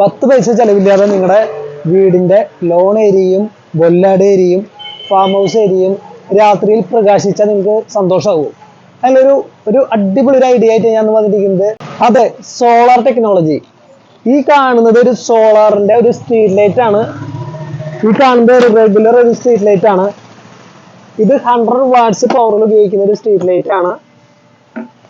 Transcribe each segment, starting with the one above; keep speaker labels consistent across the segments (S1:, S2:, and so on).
S1: പത്ത് പൈസ ചെലവില്ലാതെ നിങ്ങളുടെ വീടിന്റെ ലോൺ ഏരിയയും ബൊല്ലാട് ഏരിയയും ഫാം ഹൗസ് ഏരിയയും രാത്രിയിൽ പ്രകാശിച്ചാൽ നിങ്ങൾക്ക് സന്തോഷമാകും അതിലൊരു ഒരു അടിപൊളി ഒരു ഐഡിയ ആയിട്ട് ഞാൻ വന്നിരിക്കുന്നത് അതെ സോളാർ ടെക്നോളജി ഈ കാണുന്നത് ഒരു സോളാറിന്റെ ഒരു സ്ട്രീറ്റ് ലൈറ്റ് ആണ്. ഈ കാണുന്നത് ഒരു റെഗുലർ ഒരു സ്ട്രീറ്റ് ലൈറ്റ് ആണ്. ഇത് ഹൺഡ്രഡ് വാട്ട്സ് പവറിൽ ഉപയോഗിക്കുന്ന ഒരു സ്ട്രീറ്റ് ലൈറ്റ് ആണ്.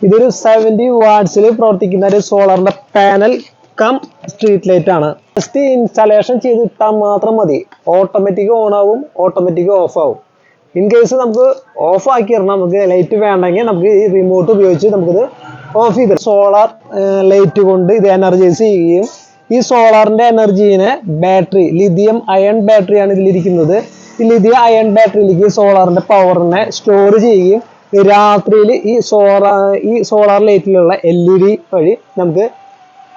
S1: ഇതൊരു സെവന്റി വാട്ട്സിൽ പ്രവർത്തിക്കുന്ന ഒരു സോളാറിന്റെ പാനൽ കം സ്ട്രീറ്റ് ലൈറ്റ് ആണ്. ജസ്റ്റ് ഇൻസ്റ്റാളേഷൻ ചെയ്ത് ഇട്ടാൽ മാത്രം മതി. ഓട്ടോമാറ്റിക് ഓൺ ആവും ഓട്ടോമാറ്റിക് ഓഫ് ആവും. ഇൻ കേസ് നമുക്ക് ഓഫ് ആക്കി ഇടണം നമുക്ക് ലൈറ്റ് വേണ്ടെങ്കിൽ നമുക്ക് ഈ റിമോട്ട് ഉപയോഗിച്ച് നമുക്കിത് ഓഫ് ചെയ്ത് സോളാർ ലൈറ്റ് കൊണ്ട് ഇത് എനർജൈസ് ചെയ്യുകയും ഈ സോളാറിന്റെ എനർജീനെ ബാറ്ററി ലിഥിയം അയൺ ബാറ്ററിയാണ് ഇതിലിരിക്കുന്നത് ഈ ലിഥിയം അയൺ ബാറ്ററിയിലേക്ക് സോളാറിന്റെ പവറിനെ സ്റ്റോർ ചെയ്യുകയും രാത്രിയിൽ ഈ സോളാർ ഈ സോളാർ ലൈറ്റിലുള്ള എൽ ഇ ഡി വഴി നമുക്ക്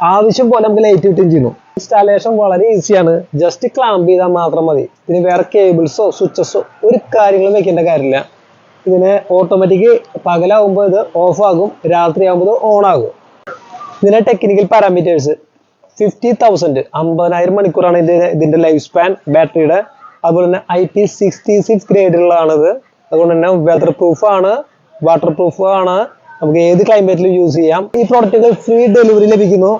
S1: ആവശ്യം പോലെ നമുക്ക് ലൈറ്റ് കിട്ടുകയും ചെയ്യുന്നു. ഇൻസ്റ്റാളേഷൻ വളരെ ഈസിയാണ് ജസ്റ്റ് ക്ലാമ്പ് ചെയ്താൽ മാത്രം മതി. ഇതിന് വേറെ കേബിൾസോ സ്വിച്ചസോ ഒരു കാര്യങ്ങളും വെക്കേണ്ട കാര്യമില്ല. ഇതിന് ഓട്ടോമാറ്റിക് പകലാകുമ്പോൾ ഇത് ഓഫ് ആകും. രാത്രി ആകുമ്പോൾ ഓൺ ആകും. ഇതിന്റെ ടെക്നിക്കൽ പാരാമീറ്റേഴ്സ് ഫിഫ്റ്റി തൗസൻഡ് അമ്പതിനായിരം മണിക്കൂറാണ് ഇതിന്റെ ഇതിന്റെ ലൈഫ് സ്പാൻ ബാറ്ററിയുടെ അതുപോലെ തന്നെ ഐ പി സിക്സ്റ്റി സിക്സ് ഗ്രേഡിലുള്ളതാണിത് അതുകൊണ്ട് തന്നെ വെതർ പ്രൂഫ് ആണ് വാട്ടർ പ്രൂഫ് ആണ്. നമുക്ക് ഏത് ക്ലൈമറ്റിലും യൂസ് ചെയ്യാം. ഈ പ്രോഡക്റ്റുകൾ ഫ്രീ ഡെലിവറി ലഭിക്കുന്നു.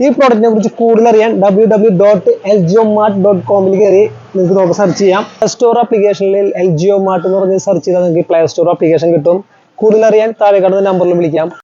S1: ഈ പ്രോഡക്റ്റിനെ കുറിച്ച് കൂടുതൽ അറിയാൻ W W dot L go mart dot കോമിൽ കയറി നിങ്ങൾക്ക് നമുക്ക് സെർച്ച് ചെയ്യാം. പ്ലേ സ്റ്റോർ ആപ്ലിക്കേഷനിൽ എൽ ജിഒ മാർട്ട് എന്ന് പറഞ്ഞ് സെർച്ച് ചെയ്താൽ നിങ്ങൾക്ക് പ്ലേ സ്റ്റോർ ആപ്ലിക്കേഷൻ കിട്ടും. കൂടുതൽ അറിയാൻ താഴെ കാണുന്ന നമ്പറിൽ വിളിക്കാം.